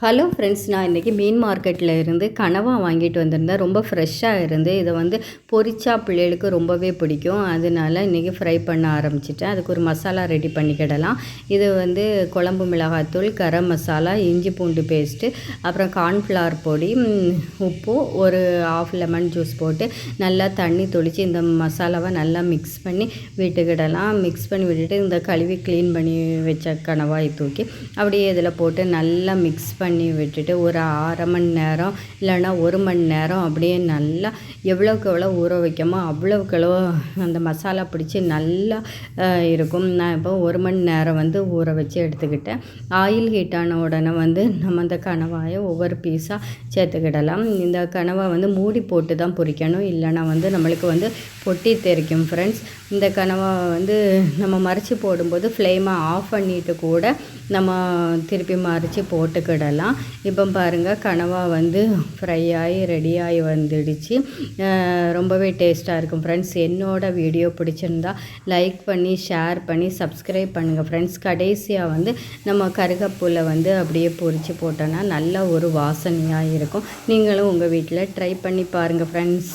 Hello friends நான் இன்றைக்கி மீன் மார்க்கெட்டில் இருந்து கனவா வாங்கிட்டு வந்திருந்தேன். ரொம்ப ஃப்ரெஷ்ஷாக இருந்து. இதை வந்து பொரிச்சா பிள்ளைகளுக்கு ரொம்பவே பிடிக்கும். அதனால இன்றைக்கி ஃப்ரை பண்ண ஆரம்பிச்சிட்டேன். அதுக்கு ஒரு மசாலா ரெடி பண்ணிக்கிடலாம் இது வந்து குழம்பு மிளகாத்தூள் கரம் மசாலா இஞ்சி பூண்டு பேஸ்ட்டு அப்புறம் கார்ன்ஃப்ளவர் பொடி உப்பு ஒரு ஆஃப் லெமன் ஜூஸ் போட்டு நல்லா தண்ணி தொளித்து இந்த மசாலாவை நல்லா மிக்ஸ் பண்ணி விட்டுக்கிடலாம். மிக்ஸ் பண்ணி விட்டுட்டு இந்த கழுவி க்ளீன் பண்ணி வச்ச கனவாய் தூக்கி அப்படியே இதில் போட்டு நல்லா மிக்ஸ் பண்ணி பண்ணி விட்டுட்டு ஒரு அரை மணி நேரம் இல்லைன்னா ஒரு மணி நேரம் அப்படியே நல்லா எவ்வளோக்கு எவ்வளோ ஊற வைக்கமோ அவ்வளோக்கு எவ்வளோ அந்த மசாலா பிடிச்சி நல்லா இருக்கும். நான் இப்போ ஒரு மணி நேரம் வந்து ஊற வச்சு எடுத்துக்கிட்டேன். ஆயில் ஹீட் ஆன உடனே வந்து நம்ம அந்த கனவாயை ஒவ்வொரு பீஸாக சேர்த்துக்கிடலாம். இந்த கனவை வந்து மூடி போட்டு தான் பொரிக்கணும் இல்லைன்னா வந்து நம்மளுக்கு வந்து பொட்டி தெரிக்கும் ஃப்ரெண்ட்ஸ் இந்த கனவை வந்து நம்ம மறைச்சி போடும்போது ஃப்ளேமை ஆஃப் பண்ணிட்டு கூட நம்ம திருப்பி மறைச்சி போட்டுக்கிடலாம். இப்போ பாருங்கள் கனவா வந்து ஃப்ரை ஆகி ரெடி ஆகி வந்துடுச்சு. ரொம்பவே டேஸ்ட்டாக இருக்கும். ஃப்ரெண்ட்ஸ் என்னோட வீடியோ பிடிச்சிருந்தா லைக் பண்ணி ஷேர் பண்ணி சப்ஸ்கிரைப் பண்ணுங்கள் ஃப்ரெண்ட்ஸ் கடைசியாக வந்து நம்ம கருகப்பூவில் வந்து அப்படியே பொரித்து போட்டோன்னா நல்ல ஒரு வாசனையாக இருக்கும். நீங்களும் உங்கள் வீட்டில் ட்ரை பண்ணி பாருங்கள் ஃப்ரெண்ட்ஸ்